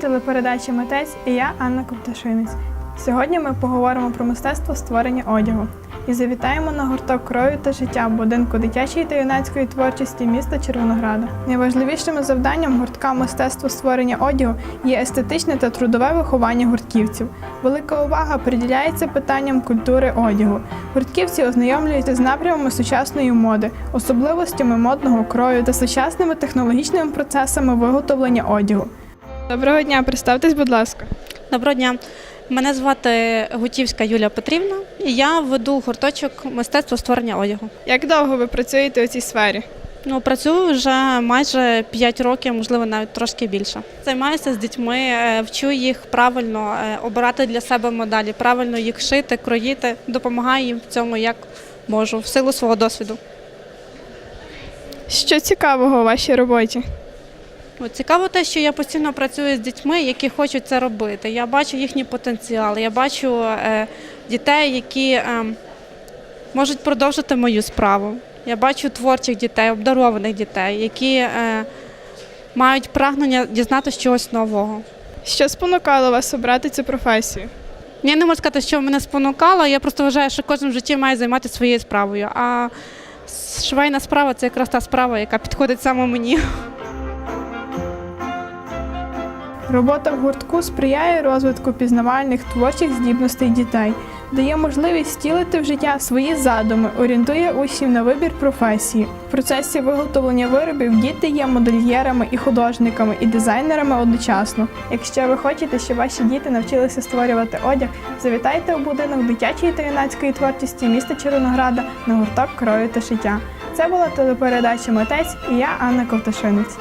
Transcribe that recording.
телепередачі Митець і я Анна Ковташинець. Сьогодні ми поговоримо про мистецтво створення одягу і завітаємо на гурток крові та життя будинку дитячої та юнацької творчості міста Червонограда. Найважливішим завданням гуртка мистецтво створення одягу є естетичне та трудове виховання гуртківців. Велика увага приділяється питанням культури одягу. Гуртківці ознайомлюються з напрямами сучасної моди, особливостями модного крою та сучасними технологічними процесами виготовлення одягу. Доброго дня, представтесь, будь ласка. Доброго дня. Мене звати Гутівська Юлія Петрівна, і я веду гурточок мистецтво створення одягу. Як довго ви працюєте у цій сфері? Ну, працюю вже майже 5 років, можливо, навіть трошки більше. Займаюся з дітьми, е, вчу їх правильно е, обирати для себе моделі, правильно їх шити, кроїти, допомагаю їм в цьому як можу, в силу свого досвіду. Що цікавого у вашій роботі? Цікаво те, що я постійно працюю з дітьми, які хочуть це робити. Я бачу їхній потенціал, я бачу е, дітей, які е, можуть продовжити мою справу. Я бачу творчих дітей, обдарованих дітей, які е, мають прагнення дізнатися чогось нового. Що спонукало вас обрати цю професію? Я не можу сказати, що мене спонукало, я просто вважаю, що кожен в житті має займатися своєю справою. А швейна справа це якраз та справа, яка підходить саме мені. Робота в гуртку сприяє розвитку пізнавальних творчих здібностей дітей, дає можливість втілити в життя свої задуми, орієнтує учнів на вибір професії. В процесі виготовлення виробів діти є модельєрами і художниками, і дизайнерами одночасно. Якщо ви хочете, щоб ваші діти навчилися створювати одяг, завітайте у будинок дитячої та юнацької творчості міста Червонограда на гурток крою та шиття. Це була телепередача Митець і я Анна Ковташинець.